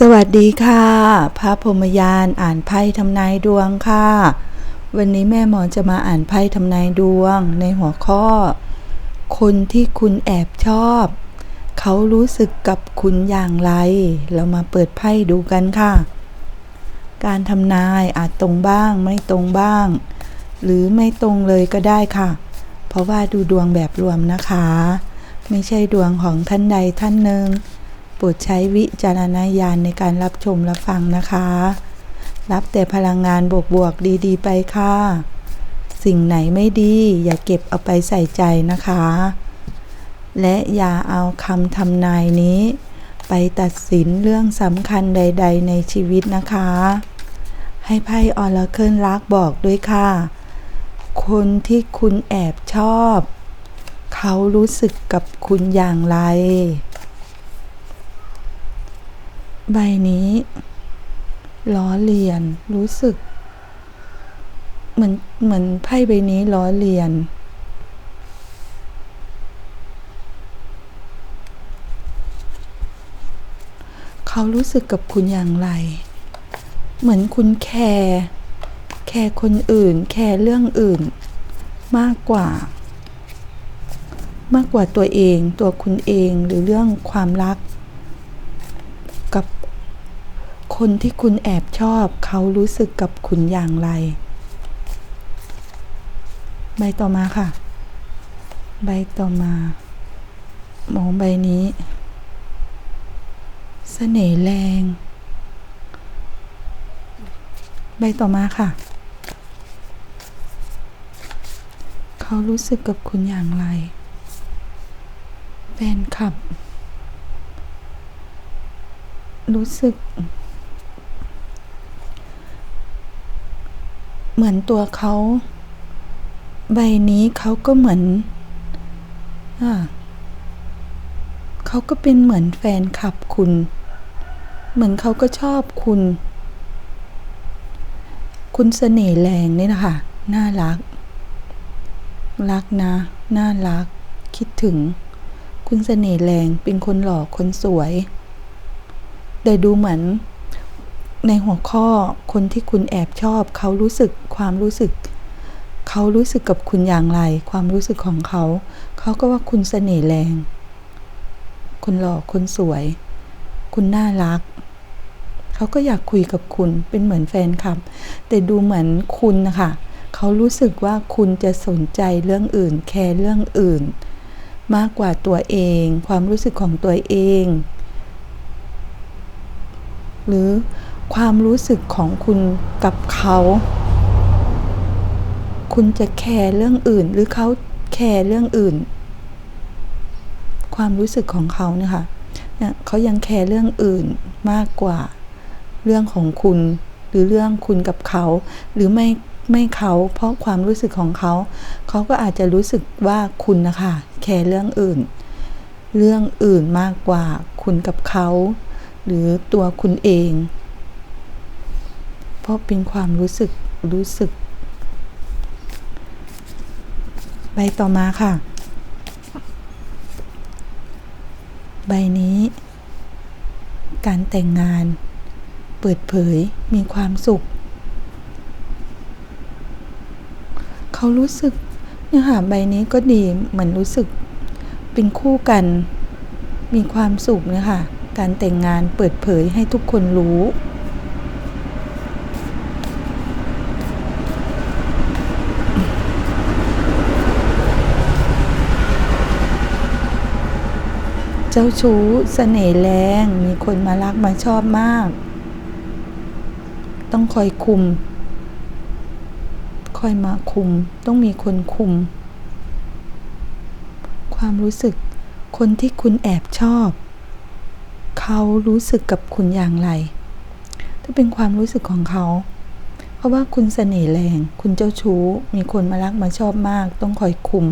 สวัสดีค่ะ พระพรหมยานอ่านไพ่ทำนายดวงค่ะ วันนี้แม่หมอจะมาอ่านไพ่ทำนายดวงในหัวข้อ คนที่คุณแอบชอบ เขารู้สึกกับคุณอย่างไร เรามาเปิดไพ่ดูกันค่ะ การทำนายอาจตรงบ้างไม่ตรงบ้าง หรือไม่ตรงเลยก็ได้ค่ะ เพราะว่าดูดวงแบบรวมนะคะ ไม่ใช่ดวงของท่านใดท่านหนึ่ง โปรดใช้วิจารณญาณในการรับชมรับฟังนะคะ รับแต่พลังงานบวกๆดีๆ ไปค่ะ สิ่งไหนไม่ดี อย่าเก็บเอาไปใส่ใจนะคะ และอย่าเอาคำทำนายนี้ ไปตัดสินเรื่องสำคัญใด ๆ ในชีวิตนะคะ ให้ไพ่ออร์เคิลรักบอกด้วยค่ะ คนที่คุณแอบชอบ เขารู้สึกกับคุณอย่างไร ใบนี้ล้อเลียนรู้สึก เหมือนเหมือนไพ่ใบนี้ล้อเลียน เขารู้สึกกับคุณอย่างไร เหมือนคุณแคร์แคร์คนอื่น แคร์เรื่องอื่น มากกว่า มากกว่าตัวเอง ตัวคุณเองหรือเรื่องความรัก กับ คนที่คุณแอบชอบเขารู้สึกกับคุณอย่างไร ใบต่อมาค่ะ ใบต่อมามองใบนี้เสน่ห์แรง ใบต่อมาค่ะ เขารู้สึกกับคุณอย่างไร แฟนคลับ รู้สึก เหมือนตัวเขา ใบนี้เขาก็เหมือนอเขาก็เป็นเหมือนแฟนคลับคุณ เหมือนเขาก็ชอบคุณ คุณเสน่ห์แรงนี่นะคะน่ารัก รักนะ น่ารัก คิดถึง คุณเสน่ห์แรงเป็นคนหล่อคนสวย แต่ดูเหมือน ในหัวข้อคนที่คุณแอบชอบ เขารู้สึกความรู้สึก เขารู้สึกกับคุณอย่างไร ความรู้สึกของเขา เขาก็ว่าคุณเสน่ห์แรง คุณหล่อคนสวย คุณน่ารัก เขาก็อยากคุยกับคุณเป็นเหมือนแฟนคลับ แต่ดูเหมือนคุณนะคะเขารู้สึกว่าคุณจะสนใจเรื่องอื่น แคร์เรื่องอื่น มากกว่าตัวเอง ความรู้สึกของตัวเอง หรือ ความรู้สึกของคุณกับเขา คุณจะแคร์เรื่องอื่น หรือเขาแคร์เรื่องอื่น ความรู้สึกของเขาเนี่ยค่ะเนี่ยเขายังแคร์เรื่องอื่นมากกว่า เรื่องของคุณหรือเรื่องคุณกับเขา หรือไม่ไม่เขาเพราะความรู้สึกของเขา เขาก็อาจจะรู้สึกว่าคุณนะคะแคร์เรื่องอื่น เรื่องอื่นมากกว่าคุณกับเขา หรือตัวคุณเอง เพราะเป็นความรู้สึกรู้สึก ใบต่อมาค่ะ ใบนี้ การแต่งงาน เปิดเผยมีความสุข เขารู้สึกเนี่ยค่ะใบนี้ก็ดีเหมือนรู้สึก เป็นคู่กันมีความสุขเนี่ยค่ะ การแต่งงานเปิดเผยให้ทุกคนรู้ จ้าชู้เสน่ห์แรงมีคนมารักมาชอบมาก ต้องคอยคุม คอยมาคุม ต้องมีคนคุม ความรู้สึกคนที่คุณแอบชอบ เขารู้สึกกับคุณอย่างไร ถ้าเป็นความรู้สึกของเขา เพราะว่าคุณเสน่ห์แรง คุณเจ้าชู้ มีคนมารักมาชอบมาก ต้องคอยคุม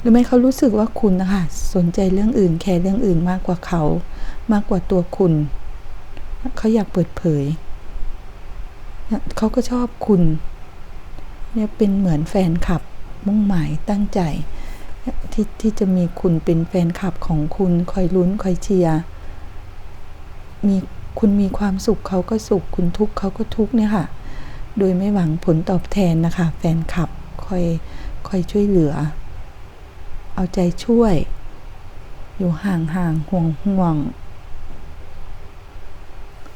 หรือไม่เขารู้สึกว่าคุณนะคะสนใจเรื่องอื่นแคร์เรื่องอื่นมากกว่าเขา มากกว่าตัวคุณ เขาอยากเปิดเผย เขาก็ชอบคุณ เนี่ยเป็นเหมือนแฟนคลับ มุ่งหมายตั้งใจที่ที่จะมีคุณเป็นแฟนคลับของคุณคอยลุ้นคอยเชียร์มีคุณมีความสุขเขาก็สุข คุณทุกข์เขาก็ทุกข์เนี่ยค่ะ โดยไม่หวังผลตอบแทนนะคะ แฟนคลับคอยคอยช่วยเหลือ เอาใจช่วย อยู่ห่างห่างห่วงห่วง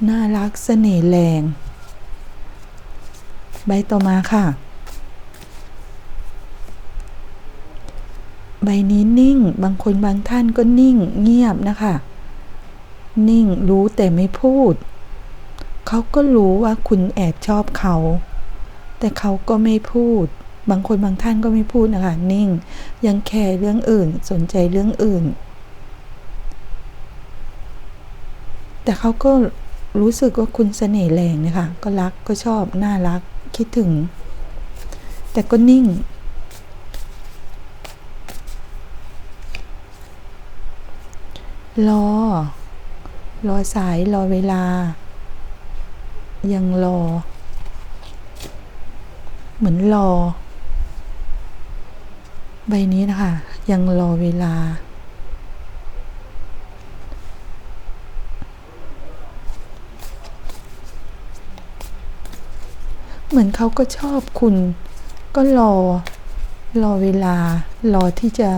น่ารักเสน่ห์แรง ใบต่อมาค่ะ ใบนี้นิ่ง บางคนบางท่านก็นิ่งเงียบนะคะ นิ่งรู้แต่ไม่พูด เขาก็รู้ว่าคุณแอบชอบเขา แต่เขาก็ไม่พูด บางคนบางท่านก็ไม่พูดนะคะ นิ่ง ยังแคร์เรื่องอื่นสนใจเรื่องอื่น แต่เขาก็รู้สึกว่าคุณเสน่ห์แรงนะคะ ก็รักก็ชอบ น่ารัก คิดถึง แต่ก็นิ่ง รอ รอสาย รอเวลา ยังรอ เหมือนรอ ใบนี้นะคะ ยังรอเวลา เหมือนเขาก็ชอบคุณ ก็รอ รอเวลา รอที่จะ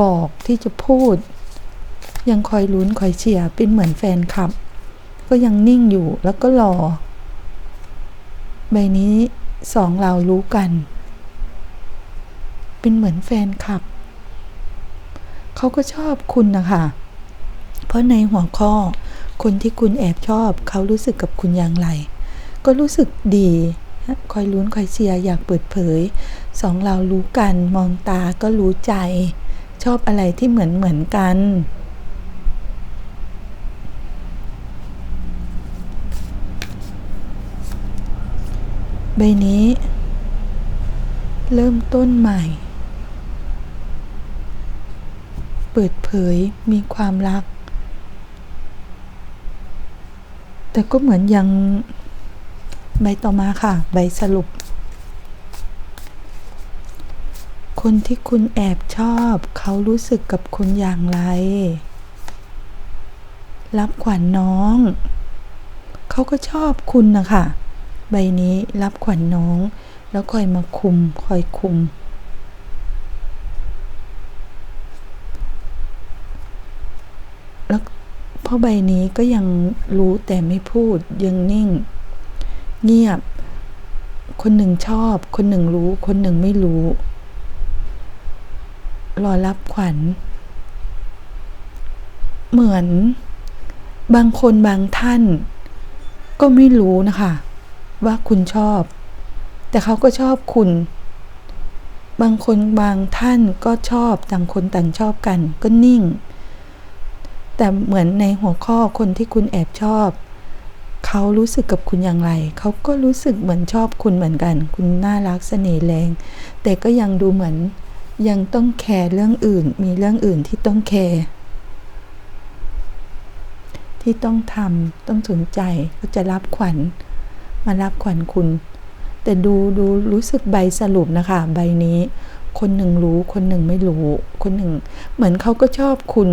บอกที่จะพูด ยังคอยลุ้นคอยเชียร์เป็นเหมือนแฟนคลับ ก็ยังนิ่งอยู่แล้วก็รอ ใบนี้สองเรารู้กัน เป็นเหมือนแฟนคลับ เขาก็ชอบคุณนะคะ เพราะในหัวข้อ คนที่คุณแอบชอบ เขารู้สึกกับคุณอย่างไร ก็รู้สึกดีคอยลุ้นคอยเชียร์อยากเปิดเผย สองเรารู้กันมองตาก็รู้ใจ ชอบอะไรที่เหมือนเหมือนกัน ใบนี้ เริ่มต้นใหม่ เปิดเผยมีความรัก แต่ก็เหมือนยังใบต่อมาค่ะ ใบสรุป คนที่คุณแอบชอบเขารู้สึกกับคุณอย่างไร รับขวัญนน้อง เขาก็ชอบคุณนะคะใบนี้รับขวัญนน้อง แล้วคอยมาคุมคอยคุม แล้วเพราะใบนี้ก็ยังรู้แต่ไม่พูดยังนิ่ง เงียบ คนหนึ่งชอบ คนหนึ่งรู้ คนหนึ่งไม่รู้ รอรับขวัญ เหมือน บางคนบางท่าน ก็ไม่รู้นะคะ ว่าคุณชอบ แต่เขาก็ชอบคุณ บางคนบางท่านก็ชอบต่างคนต่างชอบกัน ก็นิ่ง แต่เหมือนในหัวข้อคนที่คุณแอบชอบ เขารู้สึกกับคุณอย่างไร เขาก็รู้สึกเหมือนชอบคุณเหมือนกัน คุณน่ารักเสน่ห์แรง แต่ก็ยังดูเหมือนยังต้องแคร์เรื่องอื่น มีเรื่องอื่นที่ต้องแคร์ที่ต้องทำต้องสนใจก็จะรับขวัญ มารับขวัญคุณ แต่ดูดูรู้สึกใบสรุปนะคะ ใบนี้ คนหนึ่งรู้ คนหนึ่งไม่รู้ คนหนึ่ง เหมือนเขาก็ชอบคุณ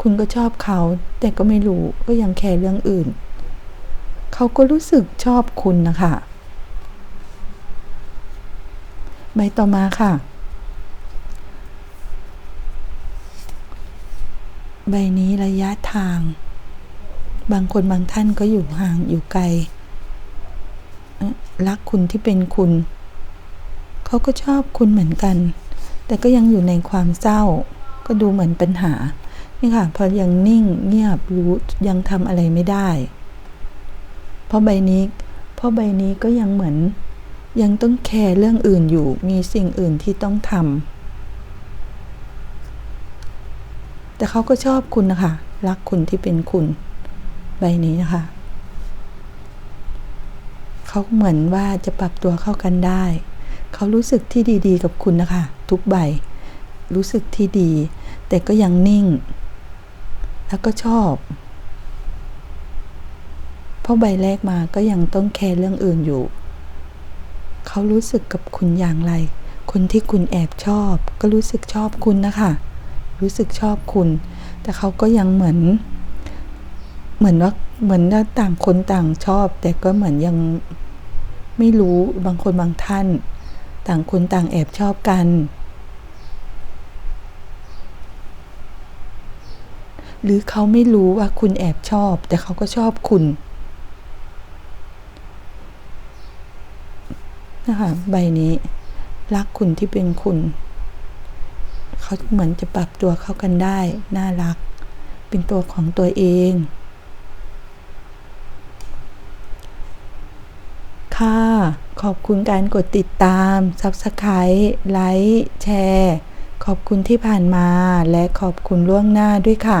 คุณก็ชอบเขา แต่ก็ไม่รู้ก็ยังแคร์เรื่องอื่น เขาก็รู้สึกชอบคุณนะคะ ใบต่อมาค่ะ ใบนี้ระยะทาง บางคนบางท่านก็อยู่ห่างอยู่ไกล รักคุณที่เป็นคุณ เขาก็ชอบคุณเหมือนกัน แต่ก็ยังอยู่ในความเศร้า ก็ดูเหมือนปัญหา นี่ค่ะ พอยังนิ่งเงียบรู้ยังทำอะไรไม่ได้ เพราะใบนี้ เพราะใบนี้ก็ยังเหมือน ยังต้องแคร์เรื่องอื่นอยู่ มีสิ่งอื่นที่ต้องทำแต่เขาก็ชอบคุณนะคะ รักคุณที่เป็นคุณ ใบนี้นะคะเขาเหมือนว่าจะปรับตัวเข้ากันได้ เขารู้สึกที่ดีๆ กับคุณนะคะ ทุกใบ รู้สึกที่ดี แต่ก็ยังนิ่ง แล้วก็ชอบ เพราะใบแรกมาก็ยังต้องแคร์เรื่องอื่นอยู่ เขารู้สึกกับคุณอย่างไร คนที่คุณแอบชอบ ก็รู้สึกชอบคุณนะคะ รู้สึกชอบคุณ แต่เขาก็ยังเหมือน เหมือนว่าเหมือนว่าต่างคนต่างชอบ แต่ก็เหมือนยังไม่รู้บางคนบางท่าน ต่างคนต่างแอบชอบกัน หรือเขาไม่รู้ว่าคุณแอบชอบ แต่เขาก็ชอบคุณนะคะใบนี้รักคุณที่เป็นคุณ เขาเหมือนจะปรับตัวเข้ากันได้ น่ารัก เป็นตัวของตัวเอง ค่ะ ขอบคุณการกดติดตาม Subscribe ไลค์แชร์ ขอบคุณที่ผ่านมาและขอบคุณล่วงหน้าด้วยค่ะ